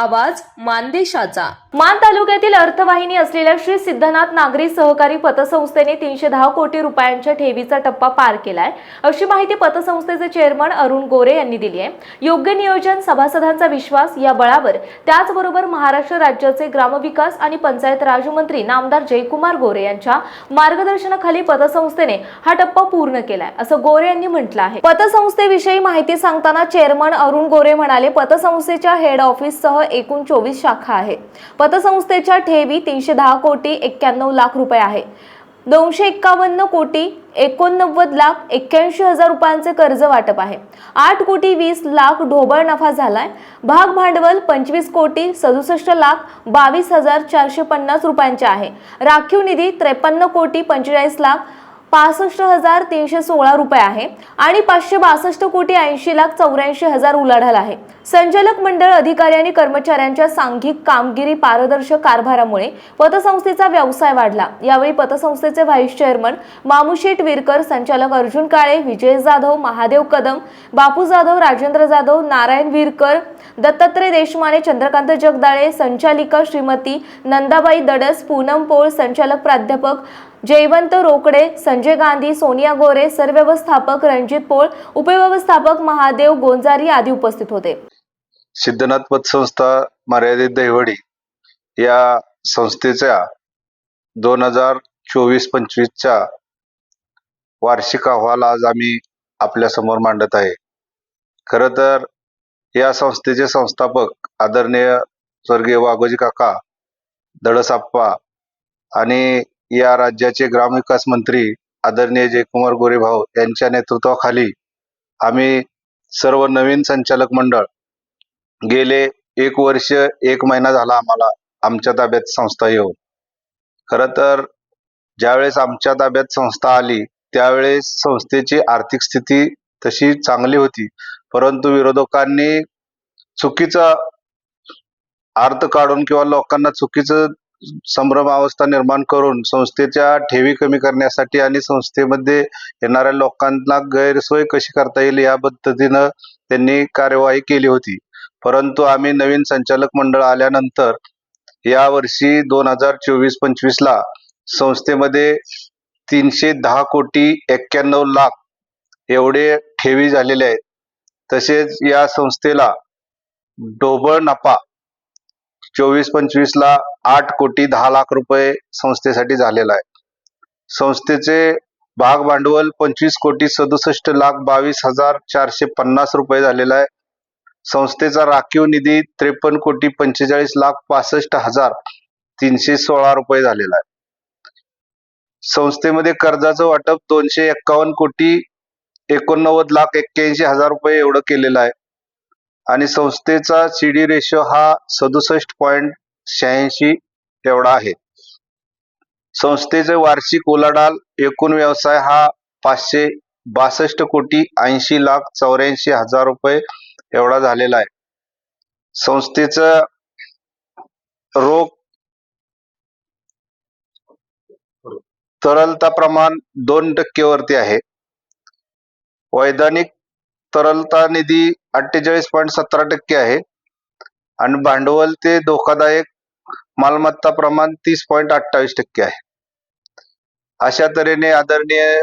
आवाज मानदेशाचा. मान तालुक्यातील अर्थवाहिनी असलेल्या श्री सिद्धनाथ नागरी सहकारी पतसंस्थेने तीनशे दहा कोटी रुपयांच्या ठेवीचा टप्पा पार केलाय. अशी माहिती पतसंस्थेचे चेअरमन अरुण गोरे यांनी दिली आहे. योग्य नियोजन सभासदांचा विश्वास या बळावर त्याचबरोबर महाराष्ट्र राज्याचे ग्रामविकास आणि पंचायत राजमंत्री नामदार जयकुमार गोरे यांच्या मार्गदर्शनाखाली पतसंस्थेने हा टप्पा पूर्ण केलाय असं गोरे यांनी म्हटलं आहे. पतसंस्थेविषयी माहिती सांगताना चेअरमन अरुण गोरे म्हणाले पतसंस्थेच्या हेड ऑफिससह एकूण चोवीस शाखा आहे. पतसंस्थेच्या ठेवी तीनशे दहा कोटी एक्क्याण्णव लाख रुपये आहे. दोनशे एक्कावन्न कोटी एकोणनव्वद लाख एक्क्याऐंशी हजार रुपयांचे कर्ज वाटप आहे. आठ कोटी वीस लाख ढोबळ नफा झालाय. भाग भांडवल पंचवीस कोटी सदुसष्ट लाख बावीस हजार चारशे पन्नास रुपयांचे आहे. राखीव निधी त्रेपन्न कोटी पंचेचाळीस लाख पासष्ट हजार तीनशे सोळा रुपये आहे आणि पाचशे बासष्ट कोटी ऐंशी लाख चौऱ्याऐंशी हजार उलाढाल आहे. संचालक मंडळ अधिकारी आणि कर्मचाऱ्यांच्या सांघिक कामगिरी पारदर्शक कारभारामुळे पतसंस्थेचा व्यवसाय वाढला. यावेळी पतसंस्थेचे व्हाईस चेअरमन मामुशेठ विरकर संचालक अर्जुन काळे विजय जाधव महादेव कदम बापू जाधव राजेंद्र जाधव नारायण विरकर दत्तात्रय देशमाने चंद्रकांत जगदाळे संचालिका श्रीमती नंदाबाई दडस पूनम पोळ संचालक प्राध्यापक जयवंत रोकडे संजय गांधी सोनिया गोरे सरव्यवस्थापक रणजित पोळ उपव्यवस्थापक महादेव गोंजारी आदी उपस्थित होते. सिद्धनाथ पतसंस्था मर्यादित दहिवडी या संस्थेच्या दोन हजार चोवीस पंचवीसच्या वार्षिक अहवाल आज आम्ही आपल्यासमोर मांडत आहे. खर तर या संस्थेचे संस्थापक आदरणीय स्वर्गीय वाघोजी काका दडसाप्पा आणि या राज्याचे ग्रामविकास मंत्री आदरणीय जयकुमार गोरेभाऊ यांच्या नेतृत्वाखाली आम्ही सर्व नवीन संचालक मंडळ गेले एक वर्ष एक महिना झाला आम्हाला आमच्या ताब्यात संस्था येऊन. खर तर ज्यावेळेस आमच्या ताब्यात संस्था आली त्यावेळेस संस्थेची आर्थिक स्थिती तशी चांगली होती. परंतु विरोधकांनी चुकीचा अर्थ काढून किंवा लोकांना चुकीचं संभ्रम अवस्था निर्माण करून संस्थेच्या ठेवी कमी करण्यासाठी आणि संस्थेमध्ये येणाऱ्या लोकांना गैरसोय कशी करता येईल या पद्धतीनं त्यांनी कार्यवाही केली होती. परंतु आम्ही नवीन संचालक मंडळ आल्यानंतर या वर्षी दोन हजार चोवीस पंचवीस ला संस्थेमध्ये तीनशे दहा कोटी एक्क्याण्णव लाख एवढे ठेवी झालेले आहेत. तसेच या संस्थेला ढोबळ नफा चोवीस पंचवीस ला आठ कोटी दहा लाख रुपये संस्थेसाठी झालेला आहे. संस्थेचे भाग भांडवल पंचवीस कोटी सदुसष्ट लाख बावीस हजार चारशे पन्नास रुपये झालेला आहे. संस्थेचा राखीव निधी त्रेपन्न कोटी पंचेचाळीस लाख पासष्ट हजार तीनशे सोळा रुपये झालेला आहे. संस्थेमध्ये कर्जाचं वाटप दोनशे एक्कावन्न कोटी एकोणनव्वद लाख एक्क्याऐंशी हजार रुपये एवढं केलेलं आहे. आणि संस्थेचा सी डी रेशो हा सदुसष्ट पॉईंट शहाऐंशी एवढा आहे. संस्थेचे वार्षिक उलाढाल एकूण व्यवसाय हा पाचशे बासष्ट कोटी ऐंशी लाख चौऱ्याऐंशी हजार रुपये एवढा झालेला आहे. संस्थेचं रोख तरलता प्रमाण दोन टक्केवरती आहे. वैधानिक तरलता निधी अठ्ठेचाळीस पॉईंट सतरा टक्के आहे. आणि भांडवल ते धोकादायक मालमत्ता प्रमाण तीस पॉईंट अठ्ठावीस टक्के आहे. अशा तऱ्हेने आदरणीय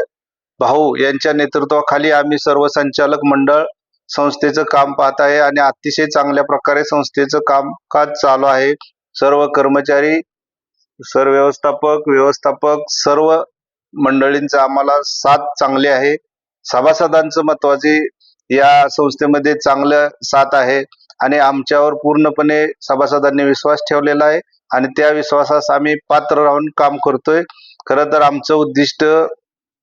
भाऊ यांच्या नेतृत्वाखाली आम्ही सर्व संचालक मंडळ संस्थेचं काम पाहत आहे आणि अतिशय चांगल्या प्रकारे संस्थेचं कामकाज चालू आहे. सर्व कर्मचारी सर्व व्यवस्थापक व्यवस्थापक सर्व मंडळींचा आम्हाला साथ चांगली आहे. सभासदांचं महत्त्वाचे या संस्थेमध्ये चांगलं साथ आहे आणि आमच्यावर पूर्णपणे सभासदांनी विश्वास ठेवलेला आहे आणि त्या विश्वासास आम्ही पात्र राहून काम करतोय. खरं तर आमचं उद्दिष्ट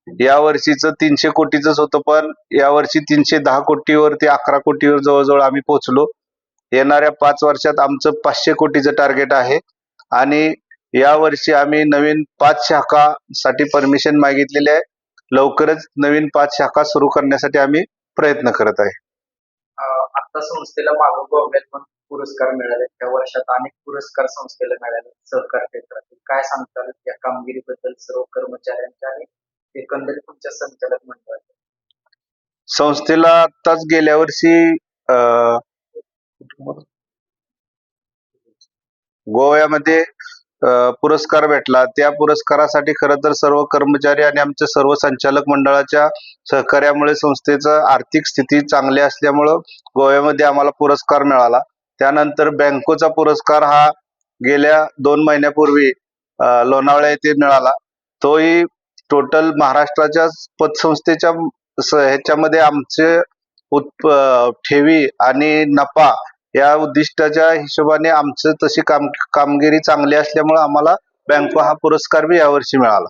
या वर्षीचं तीनशे कोटीचंच होतं पण यावर्षी तीनशे दहा कोटीवर ते अकरा कोटीवर जवळजवळ आम्ही पोहोचलो. येणाऱ्या पाच वर्षात आमचं पाचशे कोटीचं टार्गेट आहे आणि या वर्षी आम्ही नवीन पाच शाखा साठी परमिशन मागितलेली आहे. लवकरच नवीन पाच शाखा सुरू करण्यासाठी आम्ही प्रयत्न करत आहे. आता संस्थेला मागं गव्हर्नमेंट पण पुरस्कार मिळाले. त्या वर्षात अनेक पुरस्कार संस्थेला मिळाले. सहकार क्षेत्रातील. काय सांगताल या कामगिरीबद्दल सर्व कर्मचाऱ्यांच्या आणि एकंदरीत तुमच्या संचालक मंडळाच्या संस्थेला आताच गेल्या वर्षी गोव्यामध्ये पुरस्कार भेटला. त्या पुरस्कारासाठी खरं तर सर्व कर्मचारी आणि आमच्या सर्व संचालक मंडळाच्या सहकार्यामुळे संस्थेचं आर्थिक स्थिती चांगली असल्यामुळं गोव्यामध्ये आम्हाला पुरस्कार मिळाला. त्यानंतर बँकोचा पुरस्कार हा गेल्या दोन महिन्यापूर्वी लोणावळा लोणावळ्या येथे मिळाला. तोही टोटल महाराष्ट्राच्या पतसंस्थेच्या ह्याच्यामध्ये आमचे उत्प ठेवी आणि नफा या उद्दिष्टाच्या हिशोबाने आमचं तशी काम कामगिरी चांगली असल्यामुळे आम्हाला बँको हा पुरस्कार बी यावर्षी मिळाला.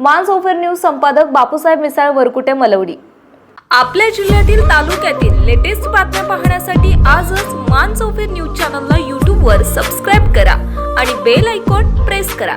मान सोफेर न्यूज संपादक बापूसाहेब मिसाळ वरकुटे मलवडी. आपल्या जिल्ह्यातील तालुक्यातील लेटेस्ट बातम्या पाहण्यासाठी आजच मान चौफेर न्यूज चॅनलला यूट्यूबवर सबस्क्राईब करा आणि बेल आयकॉन प्रेस करा.